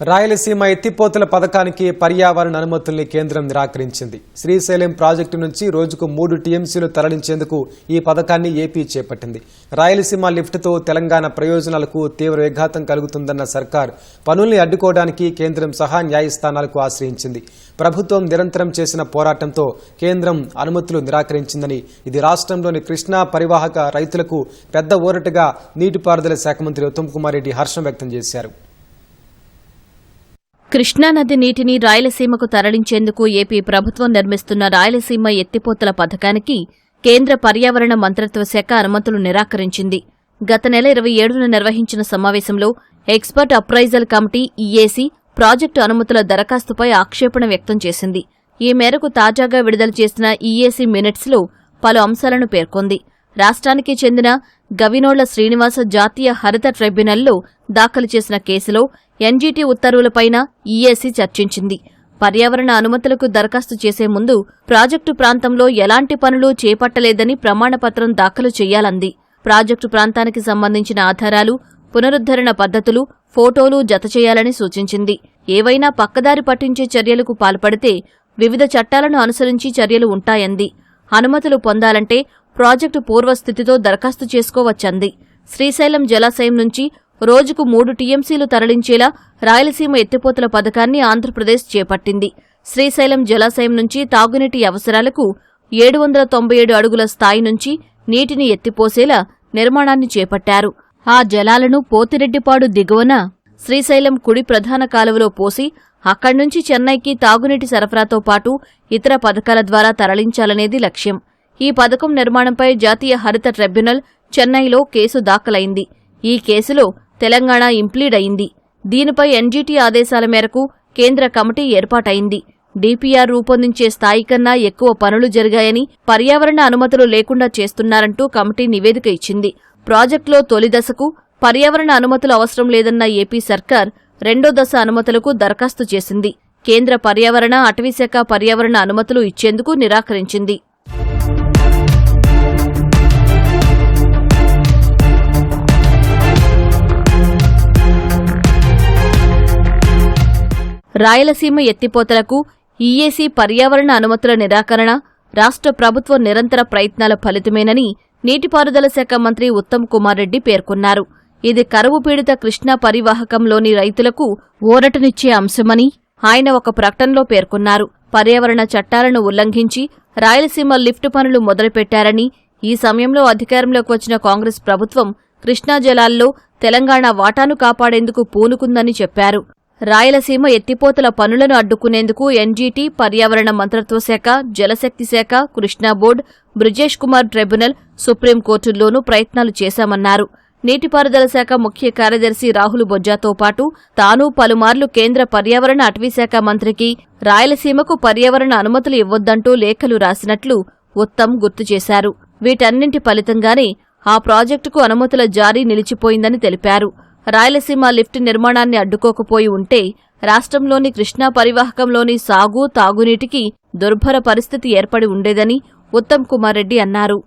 రాయలసీమ ఎత్తిపోతుల పథకానికి పర్యావరణ అనుమతుల్ని కేంద్రం నిరాకరించింది. శ్రీశైలం ప్రాజెక్టు నుంచి రోజుకు మూడు టీఎంసీలు తరలించేందుకు ఈ పథకాన్ని ఏపీ చేపట్టింది. రాయలసీమ లిఫ్ట్తో తెలంగాణ ప్రయోజనాలకు తీవ్ర విఘాతం కలుగుతుందన్న సర్కార్ పనుల్ని అడ్డుకోవడానికి కేంద్రం సహా న్యాయస్థానాలకు ఆశ్రయించింది. ప్రభుత్వం నిరంతరం చేసిన పోరాటంతో కేంద్రం అనుమతులు నిరాకరించిందని ఇది రాష్ట్రంలోని కృష్ణా పరివాహక రైతులకు పెద్ద ఊరటగా నీటిపారుదల శాఖ మంత్రి ఉత్తమ్ కుమార్ రెడ్డి హర్షం వ్యక్తం చేశారు. కృష్ణానది నీటిని రాయలసీమకు తరలించేందుకు ఏపీ ప్రభుత్వం నిర్మిస్తున్న రాయలసీమ ఎత్తిపోతల పథకానికి కేంద్ర పర్యావరణ మంత్రిత్వ శాఖ అనుమతులు నిరాకరించింది. గత నెల ఇరవై ఏడున నిర్వహించిన సమావేశంలో expert appraisal committee EAC project అనుమతుల దరఖాస్తుపై ఆక్షేపణ వ్యక్తం చేసింది. ఈ మేరకు తాజాగా విడుదల చేసిన ఈఏసీ మినిట్స్లో పలు అంశాలను పేర్కొంది. రాష్ట్రానికి చెందిన గవినోళ్ళ శ్రీనివాస జాతీయ హరిత ట్రైబ్యునల్లో దాఖలు చేసిన కేసులో ఎన్జీటీ ఉత్తర్వులపైన ఈఏసీ చర్చించింది. పర్యావరణ అనుమతులకు దరఖాస్తు చేసే ముందు ప్రాజెక్టు ప్రాంతంలో ఎలాంటి పనులు చేపట్టలేదని ప్రమాణపత్రం దాఖలు చేయాలంది. ప్రాజెక్టు ప్రాంతానికి సంబంధించిన ఆధారాలు పునరుద్ధరణ పద్ధతులు ఫోటోలు జతచేయాలని సూచించింది. ఏవైనా పక్కదారి పట్టించే చర్యలకు పాల్పడితే వివిధ చట్టాలను అనుసరించి చర్యలు ఉంటాయంది. అనుమతులు పొందాలంటే ప్రాజెక్టు పూర్వస్థితితో దరఖాస్తు చేసుకోవచ్చంది. శ్రీశైలం జలాశయం నుంచి రోజుకు మూడు టీఎంసీలు తరలించేలా రాయలసీమ ఎత్తిపోతల పథకాన్ని ఆంధ్రప్రదేశ్ చేపట్టింది. శ్రీశైలం జలాశయం నుంచి తాగునీటి అవసరాలకు ఏడు వందల తొంభై ఏడు అడుగుల స్థాయి నుంచి నీటిని ఎత్తిపోసేలా నిర్మాణాన్ని చేపట్టారు. ఆ జలాలను పోతిరెడ్డిపాడు దిగువన శ్రీశైలం కుడి ప్రధాన కాలువలో పోసి అక్కడ్నుంచి చెన్నైకి తాగునీటి సరఫరాతో పాటు ఇతర పథకాల ద్వారా తరలించాలనేది లక్ష్యం. ఈ పథకం నిర్మాణంపై జాతీయ హరిత ట్రిబ్యునల్ చెన్నైలో కేసు దాఖలైంది. ఈ కేసులో తెలంగాణ ఇంప్లీడ్ అయింది. దీనిపై ఎన్జీటీ ఆదేశాల మేరకు కేంద్ర కమిటీ ఏర్పాటైంది. డీపీఆర్ రూపొందించే స్థాయి కన్నా ఎక్కువ పనులు జరిగాయని పర్యావరణ అనుమతులు లేకుండా చేస్తున్నారంటూ కమిటీ నివేదిక ఇచ్చింది. ప్రాజెక్టులో తొలి దశకు పర్యావరణ అనుమతులు అవసరం లేదన్న ఏపీ సర్కార్ రెండో దశ అనుమతులకు దరఖాస్తు చేసింది. కేంద్ర పర్యావరణ అటవీశాఖ పర్యావరణ అనుమతులు ఇచ్చేందుకు నిరాకరించింది. రాయలసీమ ఎత్తిపోతలకు ఈఏసీ పర్యావరణ అనుమతుల నిరాకరణ రాష్ట్ర ప్రభుత్వ నిరంతర ప్రయత్నాల ఫలితమేనని నీటిపారుదల శాఖ మంత్రి ఉత్తమ్ కుమార్ రెడ్డి పేర్కొన్నారు. ఇది కరువు పీడిత కృష్ణా పరివాహకంలోని రైతులకు ఊరటనిచ్చే అంశమని ఆయన ఒక ప్రకటనలో పేర్కొన్నారు. పర్యావరణ చట్టాలను ఉల్లంఘించి రాయలసీమ లిఫ్ట్ పనులు మొదలుపెట్టారని ఈ సమయంలో అధికారంలోకి వచ్చిన కాంగ్రెస్ ప్రభుత్వం కృష్ణా జలాల్లో తెలంగాణ వాటాను కాపాడేందుకు పూనుకుందని చెప్పారు. రాయలసీమ ఎత్తిపోతల పనులను అడ్డుకునేందుకు ఎన్జీటీ పర్యావరణ మంత్రిత్వ శాఖ జలశక్తి శాఖ కృష్ణా బోర్డు బ్రిజేష్ కుమార్ ట్రిబ్యునల్ సుప్రీంకోర్టుల్లోనూ ప్రయత్నాలు చేశామన్నారు. నీటిపారుదల శాఖ ముఖ్య కార్యదర్శి రాహుల్ బొజ్జాతో పాటు తాను పలుమార్లు కేంద్ర పర్యావరణ అటవీశాఖ మంత్రికి రాయలసీమకు పర్యావరణ అనుమతులు ఇవ్వొద్దంటూ లేఖలు రాసినట్లు ఉత్తమ్ గుర్తు చేశారు. వీటన్నింటి ఫలితంగానే ఆ ప్రాజెక్టుకు అనుమతుల జారీ నిలిచిపోయిందని తెలిపారు. రాయలసీమ లిఫ్ట్ నిర్మాణాన్ని అడ్డుకోకపోయి ఉంటే రాష్ట్రంలోని కృష్ణా పరివాహకంలోని సాగు తాగునీటికి దుర్భర పరిస్థితి ఏర్పడి ఉండేదని ఉత్తమ్ కుమార్ రెడ్డి అన్నారు.